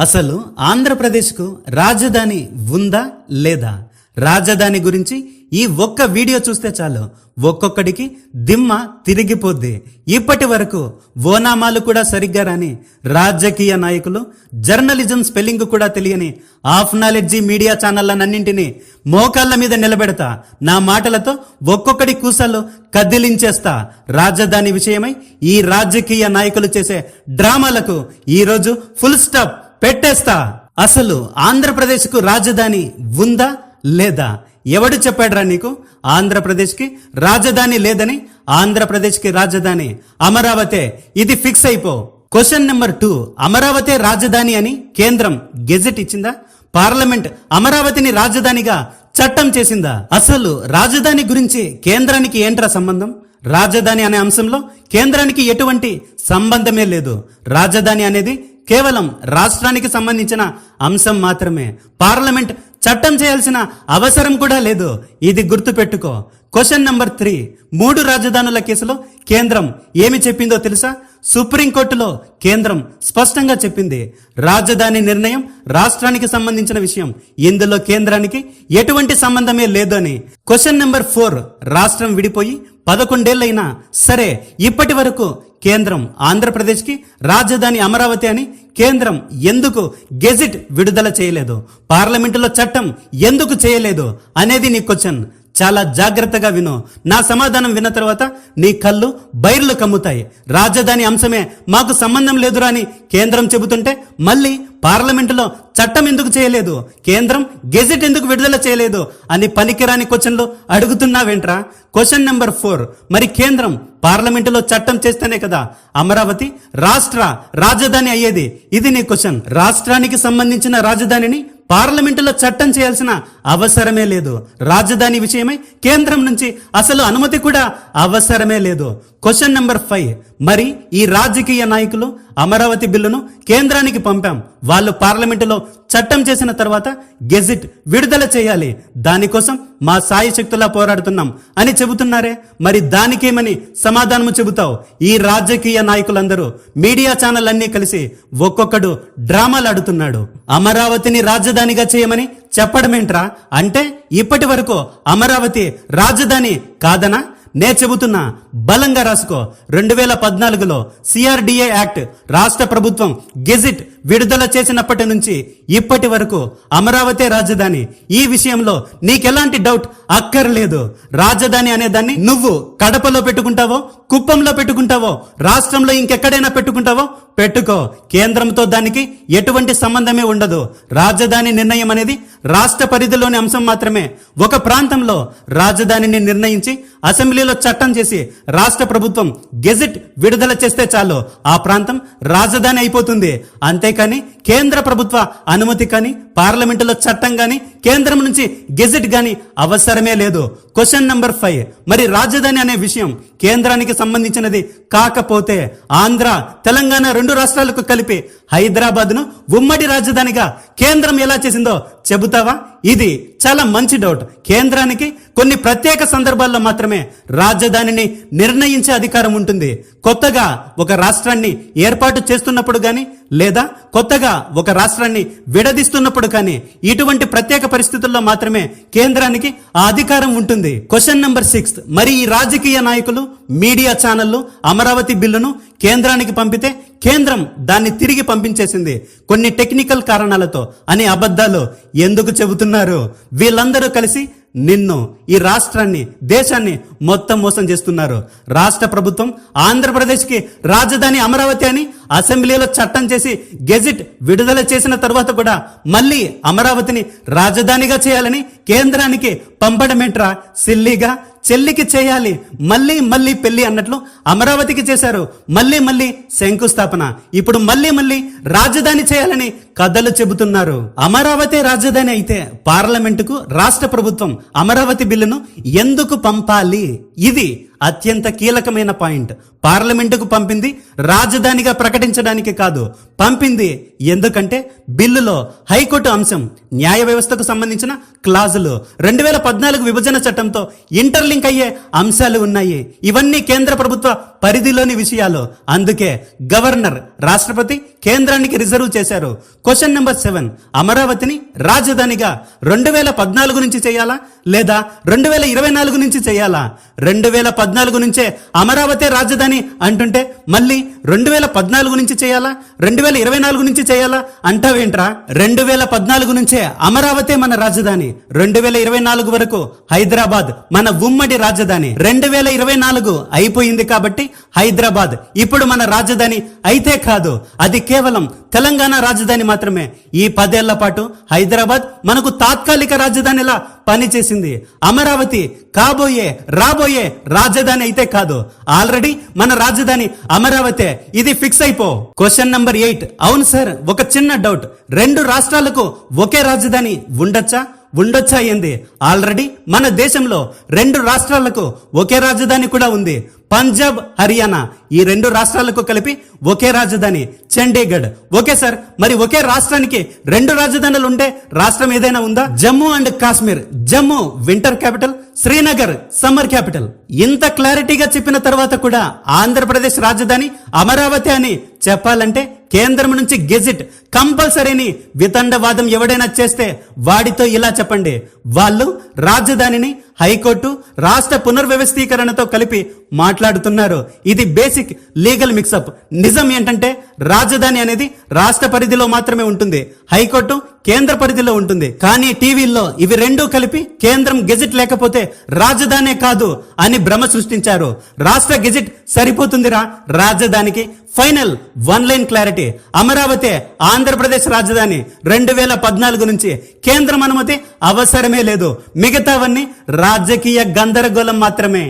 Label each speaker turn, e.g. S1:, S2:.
S1: అసలు ఆంధ్రప్రదేశ్కు రాజధాని ఉందా లేదా? రాజధాని గురించి ఈ ఒక్క వీడియో చూస్తే చాలు. ఒక్కొక్కడికి దిమ్మ తిరిగిపోద్ది. ఇప్పటి వరకు ఓనామాలు కూడా సరిగ్గా రాని రాజకీయ నాయకులు జర్నలిజం స్పెల్లింగ్ కూడా తెలియని ఆఫ్ నాలెడ్జీ మీడియా ఛానళ్ళనన్నింటినీ మోకాళ్ళ మీద నిలబెడతా. నా మాటలతో ఒక్కొక్కడి కూసలు కదిలించేస్తా. రాజధాని విషయమై ఈ రాజకీయ నాయకులు చేసే డ్రామాలకు ఈరోజు ఫుల్ స్టాప్. పెట్టేస్తా. అసలు ఆంధ్రప్రదేశ్కు రాజధాని ఉందా లేదా? ఎవడు చెప్పాడ్రా నీకు? ఆంధ్రప్రదేశ్కి రాజధాని లేదని ఆంధ్రప్రదేశ్కి రాజధాని అమరావతే. ఇది ఫిక్స్ అయిపో. క్వశ్చన్ నెంబర్ టూ అమరావతే రాజధాని అని కేంద్రం గెజెట్ ఇచ్చిందా? పార్లమెంట్ అమరావతిని రాజధానిగా చట్టం చేసిందా? అసలు రాజధాని గురించి కేంద్రానికి ఏంట్రా సంబంధం? రాజధాని అనే అంశంలో కేంద్రానికి ఎటువంటి సంబంధమే లేదు. రాజధాని అనేది కేవలం రాష్ట్రానికి సంబంధించిన అంశం మాత్రమే. పార్లమెంట్ చట్టం చేయాల్సిన అవసరం కూడా లేదు. ఇది గుర్తుపెట్టుకో. క్వశ్చన్ నంబర్ త్రీ మూడు రాజధానుల కేసులో కేంద్రం ఏమి చెప్పిందో తెలుసా? సుప్రీంకోర్టులో కేంద్రం స్పష్టంగా చెప్పింది. రాజధాని నిర్ణయం రాష్ట్రానికి సంబంధించిన విషయం. ఇందులో కేంద్రానికి ఎటువంటి సంబంధమే లేదు అని. క్వశ్చన్ నెంబర్ ఫోర్ రాష్ట్రం విడిపోయి పదకొండేళ్ళైనా సరే ఇప్పటి వరకు కేంద్రం ఆంధ్రప్రదేశ్కి రాజధాని అమరావతి అని కేంద్రం ఎందుకు గెజిట్ విడుదల చేయలేదు? పార్లమెంటులో చట్టం ఎందుకు చేయలేదు? అనేది నీ క్వశ్చన్ చాలా జాగ్రత్తగా విను. నా సమాధానం విన్న తర్వాత నీ కళ్ళు బైర్లు కమ్ముతాయి. రాజధాని అంశమే మాకు సంబంధం లేదురా అని కేంద్రం చెబుతుంటే మళ్ళీ పార్లమెంటులో చట్టం ఎందుకు చేయలేదు? కేంద్రం గెజెట్ ఎందుకు విడుదల చేయలేదు? అని పనికిరాని క్వశ్చన్లు అడుగుతున్నావేంట్రా? Question number four. మరి కేంద్రం పార్లమెంటులో చట్టం చేస్తేనే కదా. అమరావతి రాష్ట్ర రాజధాని అయ్యేది. ఇది నీ క్వశ్చన్. రాష్ట్రానికి సంబంధించిన రాజధానిని పార్లమెంటులో చట్టం చేయాల్సిన అవసరమే లేదు. రాజధాని విషయమై కేంద్రం నుంచి అసలు అనుమతి కూడా అవసరమే లేదు. క్వశ్చన్ నెంబర్ ఫైవ్ మరి ఈ రాజకీయ నాయకులు అమరావతి బిల్లును కేంద్రానికి పంపాం. వాళ్ళు పార్లమెంటులో చట్టం చేసిన తర్వాత గెజిట్ విడుదల చేయాలి. దానికోసం మా సాయి శక్తులా పోరాడుతున్నాం అని చెబుతున్నారే. మరి దానికేమని సమాధానము చెబుతావు? ఈ రాజకీయ నాయకులందరూ మీడియా ఛానల్ అన్నీ కలిసి ఒక్కొక్కడు డ్రామాలు ఆడుతున్నాడు అమరావతిని రాజధానిగా చేయమని చెప్పడమేంట్రా? అంటే ఇప్పటి వరకు అమరావతి రాజధాని కాదనా? నే చెబుతున్నా బలంగా రాసుకో. రెండు వేల పద్నాలుగులో సిఆర్డిఏ యాక్ట్ రాష్ట్ర ప్రభుత్వం గెజిట్ విడుదల చేసినప్పటి నుంచి ఇప్పటి వరకు అమరావతి రాజధాని. ఈ విషయంలో నీకెలాంటి డౌట్ అక్కర్లేదు. రాజధాని అనే దాన్ని నువ్వు కడపలో పెట్టుకుంటావో కుప్పంలో పెట్టుకుంటావో రాష్ట్రంలో ఇంకెక్కడైనా పెట్టుకుంటావో పెట్టుకో. కేంద్రంతో దానికి ఎటువంటి సంబంధమే ఉండదు. రాజధాని నిర్ణయం అనేది రాష్ట్ర పరిధిలోని అంశం మాత్రమే. ఒక ప్రాంతంలో రాజధానిని నిర్ణయించి అసెంబ్లీలో చట్టం చేసి రాష్ట్ర ప్రభుత్వం గెజిట్ విడుదల చేస్తే చాలు. ఆ ప్రాంతం రాజధాని అయిపోతుంది. అంతే అంతేకాని కేంద్ర ప్రభుత్వ అనుమతి కానీ పార్లమెంటులో చట్టం కానీ కేంద్రం నుంచి గెజెట్ కానీ అవసరమే లేదు. క్వశ్చన్ నంబర్ ఫైవ్ మరి రాజధాని అనే విషయం కేంద్రానికి సంబంధించినది కాకపోతే ఆంధ్ర తెలంగాణ రెండు రాష్ట్రాలకు కలిపి హైదరాబాద్ను ఉమ్మడి రాజధానిగా కేంద్రం ఎలా చేసిందో చెబుతావా? ఇది చాలా మంచి డౌట్. కేంద్రానికి కొన్ని ప్రత్యేక సందర్భాల్లో మాత్రమే రాజధానిని నిర్ణయించే అధికారం ఉంటుంది. కొత్తగా ఒక రాష్ట్రాన్ని ఏర్పాటు చేస్తున్నప్పుడు కానీ లేదా కొత్తగా ఒక రాష్ట్రాన్ని విడదీస్తున్నప్పుడు కానీ ఇటువంటి ప్రత్యేక పరిస్థితుల్లో మాత్రమే కేంద్రానికి ఆ అధికారం ఉంటుంది. క్వశ్చన్ నెంబర్ సిక్స్ మరి ఈ రాజకీయ నాయకులు మీడియా ఛానళ్ళు అమరావతి బిల్లును కేంద్రానికి పంపితే కేంద్రం దాన్ని తిరిగి పంపించేసింది. కొన్ని టెక్నికల్ కారణాలతో అని అబద్ధాలు ఎందుకు చెబుతున్నారు? వీళ్ళందరూ కలిసి నిన్ను ఈ రాష్ట్రాన్ని దేశాన్ని మొత్తం మోసం చేస్తున్నారు. రాష్ట్ర ప్రభుత్వం ఆంధ్రప్రదేశ్కి రాజధాని అమరావతి అని అసెంబ్లీలో చట్టం చేసి గెజిట్ విడుదల చేసిన తర్వాత కూడా మళ్ళీ అమరావతిని రాజధానిగా చేయాలని కేంద్రానికి పంపడమేంట్రా? సిల్లీగా? చెల్లికి చేయాలి. మళ్ళీ మళ్ళీ పెళ్ళి అన్నట్లు అమరావతికి చేశారు. మళ్ళీ మళ్ళీ శంకుస్థాపన. ఇప్పుడు మళ్ళీ మళ్ళీ రాజధాని చేయాలని కథలు చెబుతున్నారు. అమరావతి రాజధాని అయితే పార్లమెంటుకు రాష్ట్ర ప్రభుత్వం అమరావతి బిల్లును ఎందుకు పంపాలి? ఇది అత్యంత కీలకమైన పాయింట్. పార్లమెంటుకు పంపింది రాజధానిగా ప్రకటించడానికి కాదు పంపింది ఎందుకంటే బిల్లులో హైకోర్టు అంశం న్యాయ వ్యవస్థకు సంబంధించిన క్లాజులు. రెండు వేల పద్నాలుగు విభజన చట్టంతో ఇంటర్లింక్ అయ్యే అంశాలు ఉన్నాయి. ఇవన్నీ కేంద్ర ప్రభుత్వ పరిధిలోని విషయాలు. అందుకే గవర్నర్ రాష్ట్రపతి కేంద్రానికి రిజర్వ్ చేశారు. క్వశ్చన్ నెంబర్ సెవెన్ అమరావతిని రాజధానిగా రెండు వేల పద్నాలుగు నుంచి చేయాలా? లేదా రెండు వేల ఇరవై నాలుగు నుంచి చేయాలా? రెండు వేల పద్నాలుగు నుంచే అమరావతి రాజధాని అంటుంటే మళ్ళీ రెండు వేల పద్నాలుగు నుంచి చేయాలా? రెండు వేల ఇరవై నాలుగు నుంచి చేయాలా? అంటావేంట్రా? రెండు వేల పద్నాలుగు నుంచే అమరావతి మన రాజధాని. రెండు వేల ఇరవై నాలుగు వరకు హైదరాబాద్ మన ఉమ్మడి రాజధాని. రెండు వేల ఇరవై నాలుగు అయిపోయింది కాబట్టి హైదరాబాద్. ఇప్పుడు మన రాజధాని అయితే కాదు. అది కేవలం తెలంగాణ రాజధాని మాత్రమే. ఈ పదేళ్ళ పాటు హైదరాబాద్ మనకు తాత్కాలిక రాజధానిలా పనిచేసింది. అమరావతి కాబోయే రాబోయే రాజధాని అయితే కాదు. ఆల్రెడీ మన రాజధాని అమరావతి. ఇది ఫిక్స్ అయిపో. క్వశ్చన్ నంబర్ ఎయిట్ అవును సార్ ఒక చిన్న డౌట్ రెండు రాష్ట్రాలకు ఒకే రాజధాని ఉండొచ్చా? ఉండొచ్చా ఏంది? ఆల్రెడీ మన దేశంలో రెండు రాష్ట్రాలకు ఒకే రాజధాని కూడా ఉంది. పంజాబ్ హర్యానా ఈ రెండు రాష్ట్రాలకు కలిపి ఒకే రాజధాని చండీగఢ్. ఓకే సార్ మరి ఒకే రాష్ట్రానికి రెండు రాజధానులు ఉండే రాష్ట్రం ఏదైనా ఉందా? Jammu and Kashmir. Jammu winter capital Srinagar summer capital. ఇంత క్లారిటీగా చెప్పిన తర్వాత కూడా ఆంధ్రప్రదేశ్ రాజధాని అమరావతి అని చెప్పాలంటే కేంద్రం నుంచి గెజిట్ కంపల్సరీని వితండవాదం ఎవడైనా చేస్తే వాడితో ఇలా చెప్పండి. వాళ్ళు రాజధానిని హైకోర్టు రాష్ట్ర పునర్వ్యవస్థీకరణతో కలిపి మాట్లాడుతున్నారు. ఇది బేసిక్ లీగల్ మిక్సప్. నిజం ఏంటంటే రాజధాని అనేది రాష్ట్ర పరిధిలో మాత్రమే ఉంటుంది. హైకోర్టు కేంద్ర పరిధిలో ఉంటుంది. కానీ టీవీల్లో ఇవి రెండూ కలిపి కేంద్రం గెజిట్ లేకపోతే రాజధానే కాదు అని భ్రమ సృష్టించారు. రాష్ట్ర గెజిట్ సరిపోతుందిరా? రాజధానికి final one line clarity. Amaravati Andhra Pradesh రాజధాని రెండు వేల పద్నాలుగు నుంచి కేంద్రం అనుమతి అవసరమే లేదు. మిగతావన్నీ రాజకీయ గందరగోళం మాత్రమే.